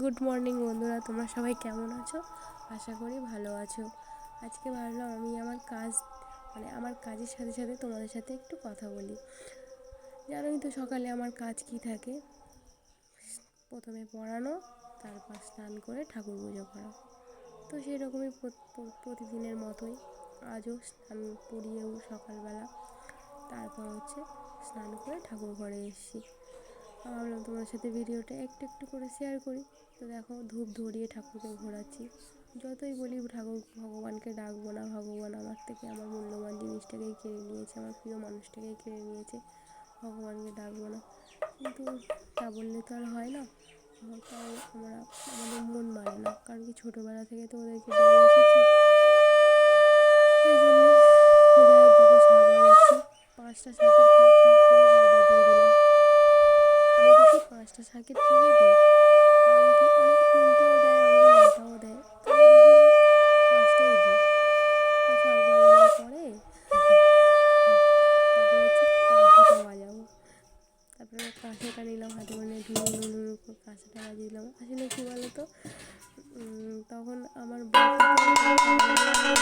Good morning বন্ধুরা। তোমরা সবাই কেমন আছো? আশা করি ভালো আছো। আজকে ভাবলাম আমি আমার কাজ মানে আমার কাজের সাথে সাথে তোমাদের সাথে একটু কথা বলি। জানোই তো সকালে আমার কাজ কি থাকে। প্রথমে পড়ানো, তারপর স্নান করে ঠাকুর পুজো করা। তো সেই রকমই প্রতিদিনের মতোই আজও স্নান পড়িয়েও সকালবেলা। তারপর হচ্ছে স্নান করে ঠাকুর ঘরে এসেছি। ভাবলাম তোমার সাথে ভিডিওটা একটু একটু করে শেয়ার করি। তো দেখো ধূপ ধরিয়ে ঠাকুরকে ঘোরাচ্ছি। যতই বলি ঠাকুর, ভগবানকে ডাকবো না, ভগবান আমার থেকে আমার মূল্যবান জিনিসটাকেই কেড়ে নিয়েছে, আমার প্রিয় মানুষটাকেই কেড়ে নিয়েছে, ভগবানকে ডাকবো না। কিন্তু তা বললে তো আর হয় না। তাই আমরা আমাদের মন মানে না। কারণ কি ছোটোবেলা থেকে তো ওদেরকে বেড়ে এসেছি তাই জন্যে পাঁচটা শাকের পাঁচটা শাকের থেকে দিই অনেকে অনেকে তিনটেও দেয় অনেকে নটাও দেয় পাঁচটাই দিই শাক বাজানোর পরে তারপরে হচ্ছে কাঁসাটা বাজাবো তারপরে কাঁসাটা নিলাম হাতে করে ধুয়ে নুন নুন কাঁসাটা বাজিয়ে দিলাম আসলে কী বলো তো তখন আমার সকালবেলা শাকটা বাজাতাম ঠিক আছে কারণ কেউ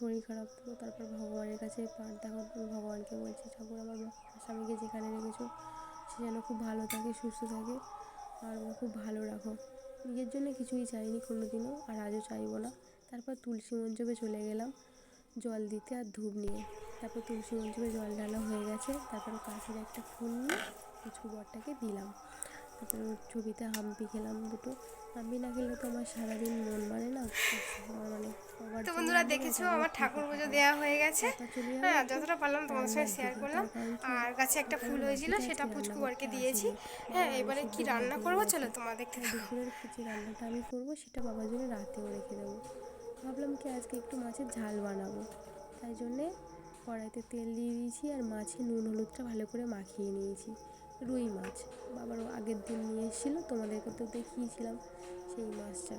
শরীর খারাপ তো, তারপর ভগবানের কাছে পাঠ দেখো ভগবানকে বলছি, ঠাকুর, আমার স্বামীকে যেখানে রেখেছো, সে যেন খুব ভালো থাকে, সুস্থ থাকে, আর খুব ভালো রাখো। নিজের জন্য কিছুই চাইনি কোনো দিনও আর আজও চাইব না। তারপর তুলসী মঞ্চপে চলে গেলাম। জল দিতে আর ধূপ নিয়ে। তারপর তুলসী মঞ্চপে জল ঢালা হয়ে গেছে। তারপরে কাছের একটা ফুল নিয়ে কিছু বরটাকে দিলাম। তারপর ছবিতে হাম্পি খেলাম দুটো। হাম্পি না খেলে তো আমার সারাদিন মন মানে না মানে তো বন্ধুরা দেখেছ আমার ঠাকুর পুজো দেওয়া হয়ে গেছে। হ্যাঁ যতটা পারলাম তোমাদের সঙ্গে শেয়ার করলাম। আর গাছে একটা ফুল হয়েছিল সেটা পুচকু বারকে দিয়েছি। হ্যাঁ এবারে কি রান্না করব? চলো তোমার দেখতে দুপুরের যে রান্নাটা আমি করব সেটা বাবার জন্য রাতেও রেখে দেবো। ভাবলাম কি আজকে একটু মাছের ঝাল বানাবো। তাই জন্যে কড়াইতে তেল দিয়ে দিয়েছি আর মাছে নুন, হলুদটা ভালো করে মাখিয়ে নিয়েছি। রুই মাছ বাবার আগের দিন নিয়ে এসেছিল, তোমাদেরকে তো দেখিয়েছিলাম সেই মাছটা।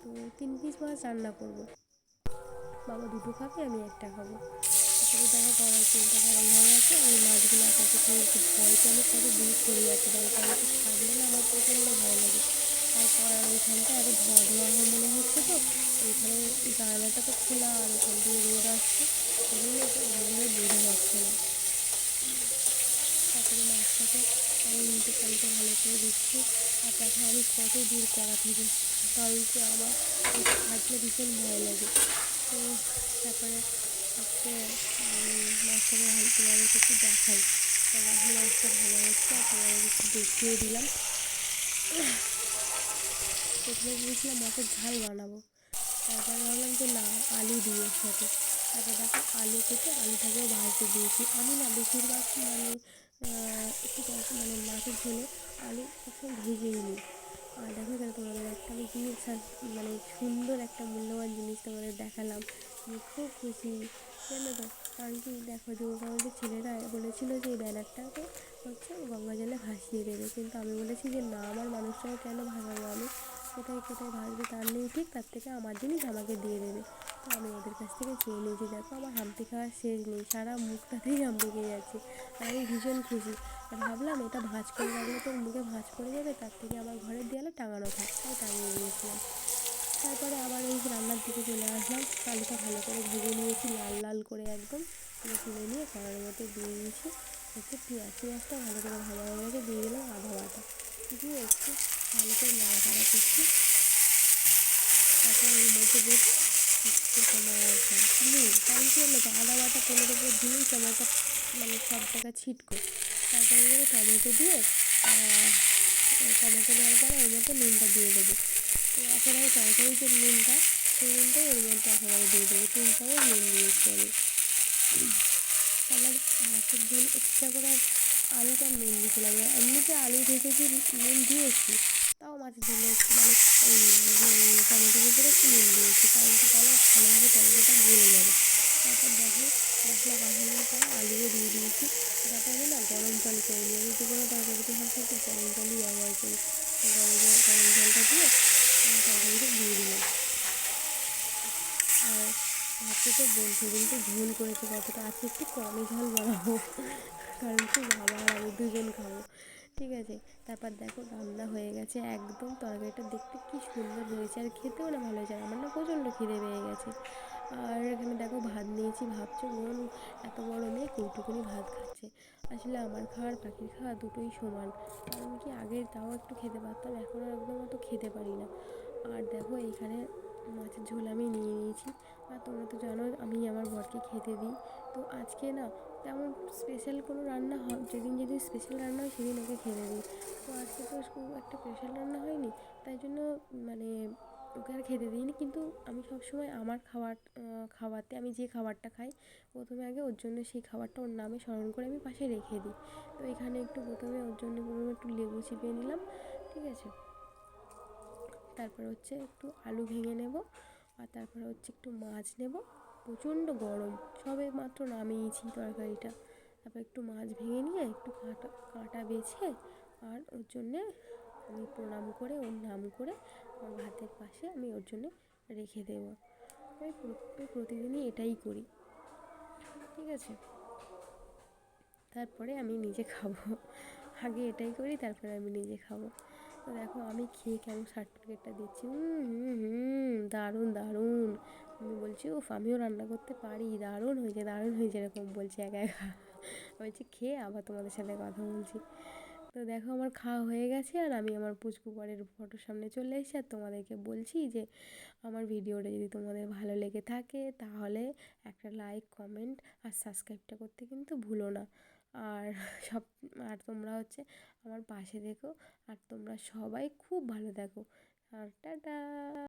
তো তিন পিস মাছ রান্না করব। বাবা দুটো খাবে, আমি একটা খাব। দেখো কড়াই তেলটা গরম হয়ে গেছে ওই মাছগুলো আপাতত একটু ভয়তে আমি কত দূর করে যাচ্ছি কারণ থাকলে না আমার প্রচণ্ড ভয় লাগে। আর কড়ার ওইখানটা এত ধোয়া ধোয়া মনে হচ্ছে তো ওইখানে জানালাটা তো খোলা আর ওখান থেকে রোদ আসছে জন্য ওইভাবে বোঝা যাচ্ছে না। তারপরে মাছটাকে আমি উল্টে পাল্টে ভালো করে দিচ্ছি আর দেখো আমি কত দূর করা থেকে, কারণ কি আমার থাকলে ভীষণ ভয় লাগে। তো তারপরে হচ্ছে মাছটাকে ভালো তোমাদেরকে একটু দেখাই। দেখো মাছটা ভালো হচ্ছে, আর তোমাদেরকে একটু দেখিয়ে দিলাম। প্রথমে ভেবেছিলাম মাছের ঝাল বানাবো। তারপরে ভাবলাম যে না, আলু দিয়ে সাথে তারপর দেখো, আলু কেটে আলুটাকেও ভাজতে দিয়েছি। আমি না বেশিরভাগ মানে একটু মানে মাছের ঝোলে আলু সবসময় ভেজেই নিই। আর দেখো তাহলে তোমাদের একটা আমি জিনিস মানে সুন্দর একটা মূল্যবান জিনিস তোমাদের দেখালাম। আমি খুব খুশি। জানো তো? কারণ কি দেখো, যে আমাদের ছেলেরা বলেছিল যে এই ব্যানারটাকে হচ্ছে গঙ্গা জলে ভাসিয়ে দেবে। কিন্তু আমি বলেছি যে না, আমার মানুষটাকে কেন ভাসাবো আমি? কোথায় কোথায় ভাসবে তার নেই, ঠিক তার থেকে আমার জিনিস আমাকে দিয়ে দেবে। তো আমি ওদের কাছ থেকে চেয়ে নিয়েছি দেখো আমার হাম্পি খাওয়ার শেষ নেই, সারা মুখটাতেই হাম্পি খেয়ে যাচ্ছে। আমি ভীষণ খুশি। ভাবলাম এটা ভাঁজ করে রাখলে তো মুখে ভাঁজ করে যাবে, তার থেকে আমার ঘরের দেয়ালে টাঙানো থাক, তাই টাঙিয়ে দিয়েছিলাম তারপরে আবার এই রান্নার দিকে চলে আসলাম আলুটা ভালো করে ভেজে নিয়েছি, লাল লাল করে একদম তুলে নিয়ে কড়ার মধ্যে দিয়ে দিয়েছি। হচ্ছে পেঁয়াজ, পেঁয়াজটা ভালো করে গেছে, দিয়ে দিলাম আধা বাটা দিয়ে একটু ভালো করে নাড়াচাড়া করছি। তারপর এর মধ্যে দেবো হচ্ছে তোমার নুন কারণ কী তো আদা বাটা তেলের উপর দিলেই টমেটো মানে সব জায়গায় ছিটকো। তারপরে টমেটো দিয়ে টমেটো দেওয়ার পরে ওর মধ্যে নুনটা দিয়ে দেবো। তো একেবারে তরকারি যে নুনটা, সেই নুনটাই ওর মধ্যে একেবারে দিয়ে দেবো। তিন চামচ নুন দিয়েছি আমি। তারপর মাছের ঝোল এক্সট্রা করে আলুটা নুন দিয়েছিলাম। এমনিতে আলু ভেজেছি নুন দিয়েছি তাও মাঝে একটু মানে ভিতরে একটু নুন দিয়েছি কারণ কি তাহলে ভালোভাবে টমেটোটা গলে যাবে। তারপর দেখো, মশলা কষানোর পর আলুও দিয়ে দিয়েছি। তারপর আমি না গরম জল করে নিই। আমি তরকারিতে একটু গরম জলই ব্যবহার করি। গরম জল, গরম জলটা দিয়ে তরকারিটা দিয়ে দিলাম। আর ভাবছি তো বলছি কিন্তু ঝোল করেছে, কতটা আজকে একটু কমই ঝোল বানাবো কারণ কি বাবা আর আমি দুজন খাব। ঠিক আছে? তারপর দেখো রান্না হয়ে গেছে একদম। তরকারিটা দেখতে কি সুন্দর হয়েছে আর খেতেও না ভালো হয়েছে আমার না প্রচণ্ড খিদে পেয়ে গেছে। আর এখানে দেখো ভাত নিয়েছি, ভাবছ বোন? এত বড় মেয়ে কৌটুকুনি ভাত খাচ্ছে। আসলে আমার খাওয়ার পাখির খাওয়া দুটোই সমান। কারণ কি আগে তাও একটু খেতে পারতাম, এখন আর একদম অত খেতে পারি না। আর দেখো এইখানে মাছের ঝোল আমি নিয়ে নিয়েছি। আর তোমরা তো জানো আমি আমার বরকে খেতে দিই। তো আজকে না তেমন স্পেশাল কোনো রান্না হয় যেদিন যেদিন স্পেশাল রান্না হয় সেদিন ওকে খেতে দিই। তো আজকে তো খুব একটা স্পেশাল রান্না হয়নি, তাই জন্য মানে ওকে আর খেতে দিইনি। কিন্তু আমি সবসময় আমার খাবার খাওয়াতে আমি যে খাবারটা খাই, প্রথমে আগে ওর জন্য সেই খাবারটা ওর নামে স্মরণ করে আমি পাশে রেখে দিই। তো এখানে একটু প্রথমে ওর জন্য প্রথমে একটু লেবু চিপিয়ে নিলাম, ঠিক আছে? তারপর হচ্ছে একটু আলু ভেঙে নেব, আর তারপরে হচ্ছে একটু মাছ নেব। প্রচণ্ড গরম, সবে মাত্র নামিয়েছি তরকারিটা। তারপর একটু মাছ ভেঙে নিয়ে একটু কাঁটা কাঁটা বেছে আর ওর জন্যে আমি প্রণাম করে, ওর নাম করে আমার ভাতের পাশে আমি ওর জন্যে রেখে দেবো। আমি প্রতিদিনই এটাই করি। ঠিক আছে? তারপরে আমি নিজে খাব। আগে এটাই করি, তারপরে আমি নিজে খাব। তো দেখো আমি খেয়ে কেমন সার্টিফিকেটটা দিচ্ছি। হুম হুম হুম, দারুণ দারুণ। আমি বলছি, উফ, আমিও রান্না করতে পারি, দারুণ হয়েছে দারুণ হয়েছে, এরকম বলছি একা একা। বলছি, খেয়ে আবার তোমাদের সাথে কথা বলছি। তো দেখো আমার খাওয়া হয়ে গেছে, আর আমি আমার পুচকু পরের ফটোর সামনে চলে এসেছি আর তোমাদেরকে বলছি যে, আমার ভিডিওটা যদি তোমাদের ভালো লেগে থাকে, তাহলে একটা লাইক কমেন্ট আর সাবস্ক্রাইবটা করতে কিন্তু ভুলো না। আর সব, আর তোমরা হচ্ছে আমার পাশে দেখো, আর তোমরা সবাই খুব ভালো থাকো আর টাটা!